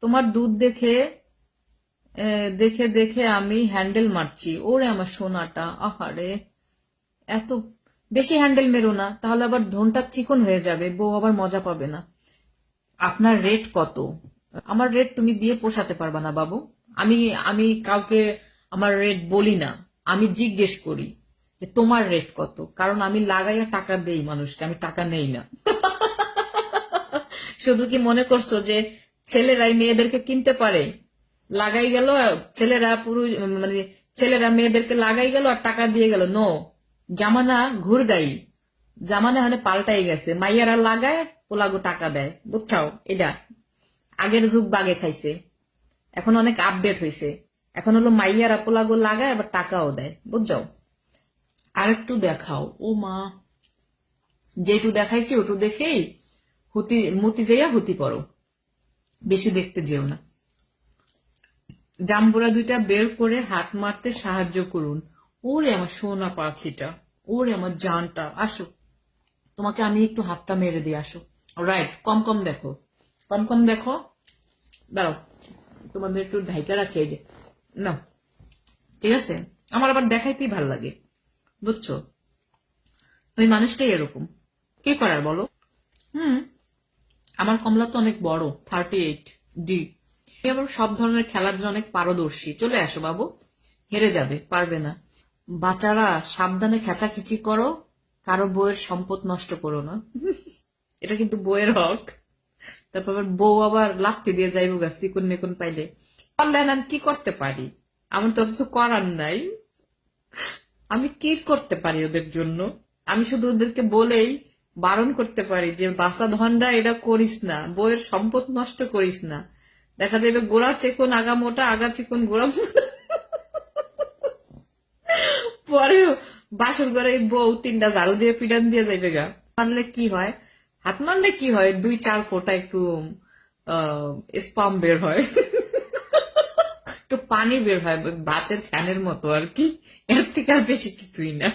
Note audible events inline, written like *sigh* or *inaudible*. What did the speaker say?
তোমার দুধ দেখে দেখে দেখে আমি হ্যান্ডেল মারছি। ওরে আমার সোনাটা, আহারে। এত বেশি হ্যান্ডেল মেরো না, তাহলে আবার ধনটা চিকন হয়ে যাবে, বউ আবার মজা পাবে না। আপনার রেট কত? আমার রেট তুমি দিয়ে পোষাতে পারবা না, বাবু। আমি আমি কাউকে আমার রেট বলি না। আমি জিজ্ঞেস করি যে তোমার রেট কত? কারণ আমি লাগাইয়া টাকা দেই মানুষকে, আমি টাকা নেই না। *laughs* শুধু কি মনে করছ যে ছেলেরাই মেয়েদেরকে কিনতে পারে। লাগাই গেল, ছেলেরা পুরুষ মানে ছেলেরা মেয়েদেরকে লাগাই গেল আর টাকা দিয়ে গেল। নো জামানা ঘুর ঘুরগাই। জামানা মানে পাল্টাই গেছে। মাইয়ারা লাগায়, পোলাগো টাকা দেয়। বুঝছাও, এটা। আগের যুগ বাগে খাইছে। এখন অনেক আপডেট হয়েছে এখন হলো মাইয়ারা পোলাগো লাগায়, আবার টাকাও দেয়। বুঝছাও? আর একটু দেখাও। ও মা। যেটু দেখাইছি, ওটু দেখেই হুতি মতি যাইয়া হুতি পড়ো। বেশি দেখতে যেও না। জাম্বুরা দুইটা বের করে হাত মারতে সাহায্য করুন। ওরে আমার সোনা পাখিটা, ওরে আমার জানটা, আসো। তোমাকে আমি একটু হাতটা মেরে দিয়ে আসো। রাইট কম কম দেখো। কম কম দেখো। দাঁড়াও, তোমাদের একটু ঢাইকা রাখি যে। না ঠিক আছে? আমার আবার দেখাইতেই ভালো লাগে, বুঝছ? ওই মানুষটাই এরকম। কি করার বলো? হুম? আমার কমলা তো অনেক বড় থার্টি এইট ডি আমি আবার সব ধরনের খেলাধুলা অনেক পারদর্শী। চলে আসো বাবু। হেরে যাবে, পারবে না। বাচ্চারা সাবধানে খেচাখিচি করো, কারও বইয়ের সম্পদ নষ্ট করো না। এটা কিন্তু বইয়ের হক। তারপর আবার বউ আবার লাত্তি দিয়ে যাইব গা, চিকুন নিকুন পাইলে। অনলাইন আমি কি করতে পারি? আমার তো কিছু করার নাই। আমি কি করতে পারি ওদের জন্য? আমি শুধু ওদেরকে বলেই বারণ করতে পারি যে, বাসা ধনরা, এটা করিস না, বইয়ের সম্পদ নষ্ট করিস না। দেখা যাবে গোড়া চেকন, আগা মোটা, আগা চিকন, গোড়া পরে বাসর ঘরে বউ তিনটা ঝাড়ু দিয়ে পিডান দিয়ে যাইবে গা। মারলে কি হয়? হাত মারলে কি হয়? দুই চার ফোঁটা একটু স্পাম বের হয়। একটু পানি বের হয়, ভাতের ফ্যানের মতো আর কি। এর থেকে আর বেশি কিছুই না।